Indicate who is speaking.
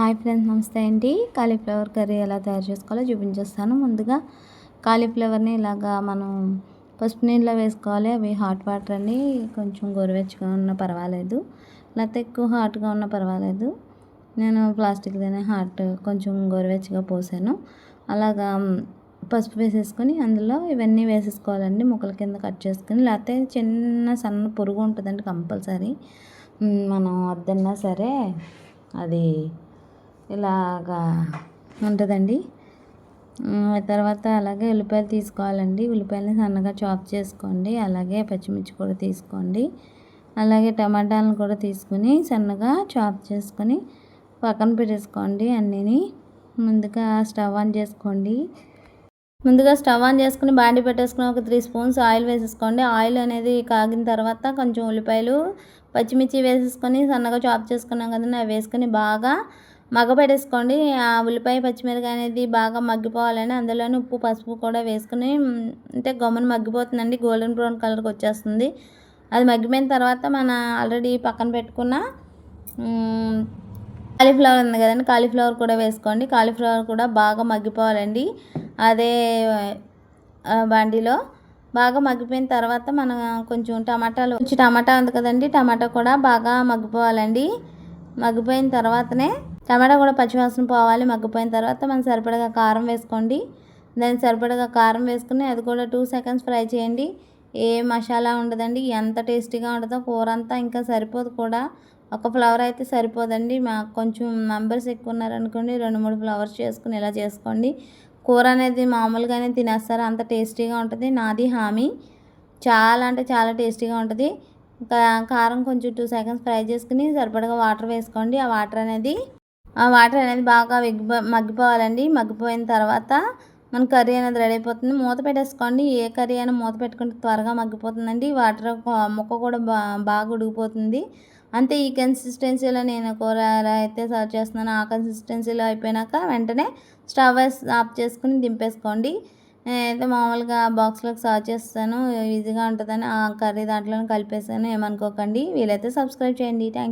Speaker 1: Hi friends నమస్తే అండి. Cauliflower curry ఎలా తయారు చేసుకోవాలో చూపించేస్తాను. ముందుగా కాలీఫ్లవర్ని ఇలాగా మనం పసుపు నీళ్ళలో వేసుకోవాలి. అవి హాట్ వాటర్ అండి. కొంచెం గోరువెచ్చగా ఉన్న పర్వాలేదు. లేకపోతే ఎక్కువ హాట్గా ఉన్న పర్వాలేదు. నేను ప్లాస్టిక్ దాన్ని హాట్ కొంచెం గోరువెచ్చగా పోసాను. అలాగా పసుపు వేసేసుకొని అందులో ఇవన్నీ వేసేసుకోవాలండి. ముక్కల కింద కట్ చేసుకొని లేకపోతే చిన్న సన్న పురుగు ఉంటుందండి కంపల్సరీ. మనం వద్దన్నా సరే అది ఇలాగా ఉంటుందండి. తర్వాత అలాగే ఉల్లిపాయలు తీసుకోవాలండి. ఉల్లిపాయలని సన్నగా చాప్ చేసుకోండి. అలాగే పచ్చిమిర్చి కూడా తీసుకోండి. అలాగే టమాటాలను కూడా తీసుకుని సన్నగా చాప్ చేసుకొని పక్కన పెట్టేసుకోండి అన్నీని. ముందుగా స్టవ్ ఆన్ చేసుకోండి. ముందుగా స్టవ్ ఆన్ చేసుకుని బాండి పెట్టేసుకుని ఒక త్రీ స్పూన్స్ ఆయిల్ వేసేసుకోండి. ఆయిల్ అనేది కాగిన తర్వాత కొంచెం ఉల్లిపాయలు పచ్చిమిర్చి వేసేసుకొని సన్నగా చాప్ చేసుకున్నాం కదండి అవి వేసుకొని బాగా మగ్గపెట్టేసుకోండి. ఆ ఉల్లిపాయ పచ్చిమిరకాయ అనేది బాగా మగ్గిపోవాలని అందులోనే ఉప్పు పసుపు కూడా వేసుకుని అంటే గమ్మున మగ్గిపోతుందండి. గోల్డెన్ బ్రౌన్ కలర్కి వచ్చేస్తుంది. అది మగ్గిపోయిన తర్వాత మన ఆల్రెడీ పక్కన పెట్టుకున్న కాలీఫ్లవర్ ఉంది కదండి. కాలీఫ్లవర్ కూడా వేసుకోండి. కాలీఫ్లవర్ కూడా బాగా మగ్గిపోవాలండి. అదే బండిలో బాగా మగ్గిపోయిన తర్వాత మనం కొంచెం టమాటాలు కొంచెం టమాటా ఉంది కదండి. టమాటా కూడా బాగా మగ్గిపోవాలండి. మగ్గిపోయిన తర్వాతనే టమాటా కూడా పచ్చివాసన పోవాలి మగ్గిపోయిన తర్వాత మనం సరిపడగా కారం వేసుకోండి. దానికి సరిపడగా కారం వేసుకుని అది కూడా టూ సెకండ్స్ ఫ్రై చేయండి. ఏ మసాలా ఉండదండి ఎంత టేస్టీగా ఉంటుందో కూర అంతా ఇంకా సరిపోదు కూడా. ఒక ఫ్లవర్ అయితే సరిపోదండి. మా కొంచెం మెంబర్స్ ఎక్కువ ఉన్నారనుకోండి రెండు మూడు ఫ్లవర్స్ చేసుకుని ఇలా చేసుకోండి. కూర అనేది మామూలుగానే తినేస్తారు అంత టేస్టీగా ఉంటుంది. నాది హామీ. చాలా అంటే చాలా టేస్టీగా ఉంటుంది. కారం కొంచెం టూ సెకండ్స్ ఫ్రై చేసుకుని సరిపడగా వాటర్ వేసుకోండి. ఆ వాటర్ అనేది ఆ వాటర్ అనేది బాగా వెగ్గిపో మగ్గిపోవాలండి. మగ్గిపోయిన తర్వాత మన కర్రీ అనేది రెడీ అయిపోతుంది. మూత పెట్టేసుకోండి. ఏ కర్రీ అయినా మూత పెట్టుకుంటే త్వరగా మగ్గిపోతుందండి. వాటర్ ముక్క కూడా బా బాగా ఉడికిపోతుంది. అంతే ఈ కన్సిస్టెన్సీలో నేను కూర అయితే సర్వ్ చేస్తున్నాను. ఆ కన్సిస్టెన్సీలో అయిపోయినాక వెంటనే స్టవ్ ఆఫ్ చేసుకుని దింపేసుకోండి. నేనైతే మామూలుగా బాక్స్లోకి సర్వ్ చేస్తాను. ఈజీగా ఉంటుందని ఆ కర్రీ దాంట్లో కలిపేసాను. ఏమనుకోకండి. వీలైతే సబ్స్క్రైబ్ చేయండి. థ్యాంక్